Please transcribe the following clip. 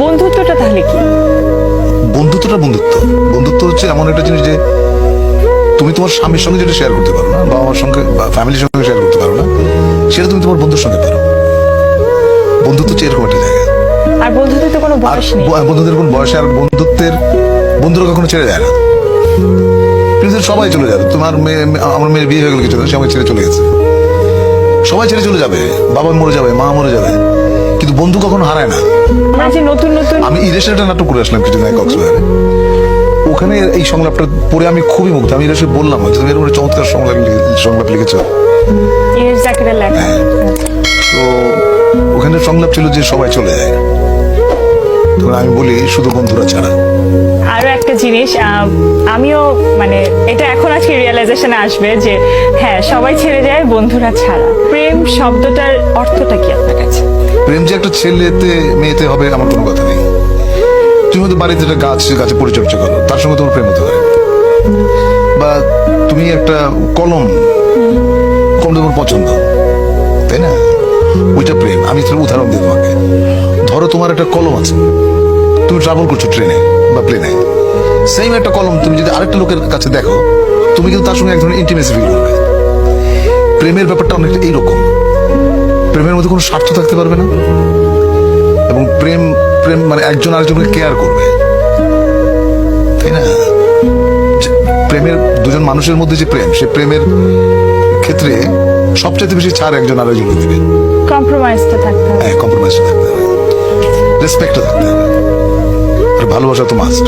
বন্ধুত্বটা তাহলে কি? বন্ধুত্বটা বন্ধুত্ব। বন্ধুত্ব হচ্ছে এমন একটা জিনিস যে তুমি তোমার স্বামীর সঙ্গে যেটা শেয়ার করতে পারো না বাবা মার সঙ্গে বা ফ্যামিলির সঙ্গে শেয়ার করতে পারো না সেটা তুমি তোমার বন্ধুর সঙ্গে পারো বন্ধুত্ব হচ্ছে এরকম একটা জায়গা। আর বন্ধুত্বের তো কোনো বয়স নেই। বন্ধুদের কোন বয়সে আর বন্ধুত্বের বন্ধুরা কখনো ছেড়ে যায় না। পৃথিবীর সবাই চলে যাবে তোমার মেয়ে আমার মেয়ের বিয়ে হয়ে গেল কিছু সবাই ছেড়ে চলে গেছে। সবাই ছেড়ে চলে যাবে বাবা মরে যাবে মা মরে যাবে। কিন্তু বন্ধু কখনো হারায় না। আমরা নতুন নতুন আমি একটা নাটক করে আসলাম কিছুদিন আগে কক্সবাজারে। ওখানে এই সংলাপটা পড়ে আমি খুবই মুগ্ধ। আমি ইরেশে বললাম যে তুমি এরকম চমৎকার সংলাপ সংলাপ লিখেছ। ইরেশ লেখা। তো ওখানে সংলাপ ছিল যে সবাই চলে যায়। তখন আমি বলি শুধু বন্ধুরা ছাড়া। আরও একটা জিনিস আমিও মানে এটা এখন আজকে রিয়েলাইজেশনে আসবে যে হ্যাঁ সবাই ছেড়ে যায় বন্ধুরা ছাড়া। প্রেম শব্দটার অর্থটা কি আপনার কাছে? প্রেম যে একটা ছেলেতে, মেয়েতে হবে আমার কোনো কথা নেই। তুমি হয়তো বাড়িতে একটা গাছ গাছে পরিচর্যা করো, তার সঙ্গে তোমার প্রেম হতে পারে। বা তুমি একটা কলম কলম তোমার পছন্দ, তাই না? ওইটা প্রেম। আমি উদাহরণ দিই তোমাকে। ধরো তোমার একটা কলম আছে। তুমি ট্রাভেল করছ ট্রেনে বা প্লেনে সেম একটা কলম তুমি যদি আরেকটা লোকের কাছে দেখো, তুমি কিন্তু তার সঙ্গে এক ধরনের ইন্টিমেসি ফিল করবে। প্রেমের ব্যাপারটা অনেকটা এইরকম। মধ্যে কোনো স্বার্থ থাকতে পারবে না? এবং প্রেম প্রেম মানে একজন আরেকজনকে কেয়ার করবে। তাই না? প্রেমের দুজন মানুষের মধ্যে যে প্রেম সে প্রেমের ক্ষেত্রে সবচেয়ে বেশি ছাড় একজন আরেকজনকে দেবে। কম্প্রোমাইজটা থাকতে হবে। হ্যাঁ কম্প্রোমাইজটা থাকতে হবে। রেসপেক্টও থাকতে হবে। আর ভালোবাসা তো মাস্ট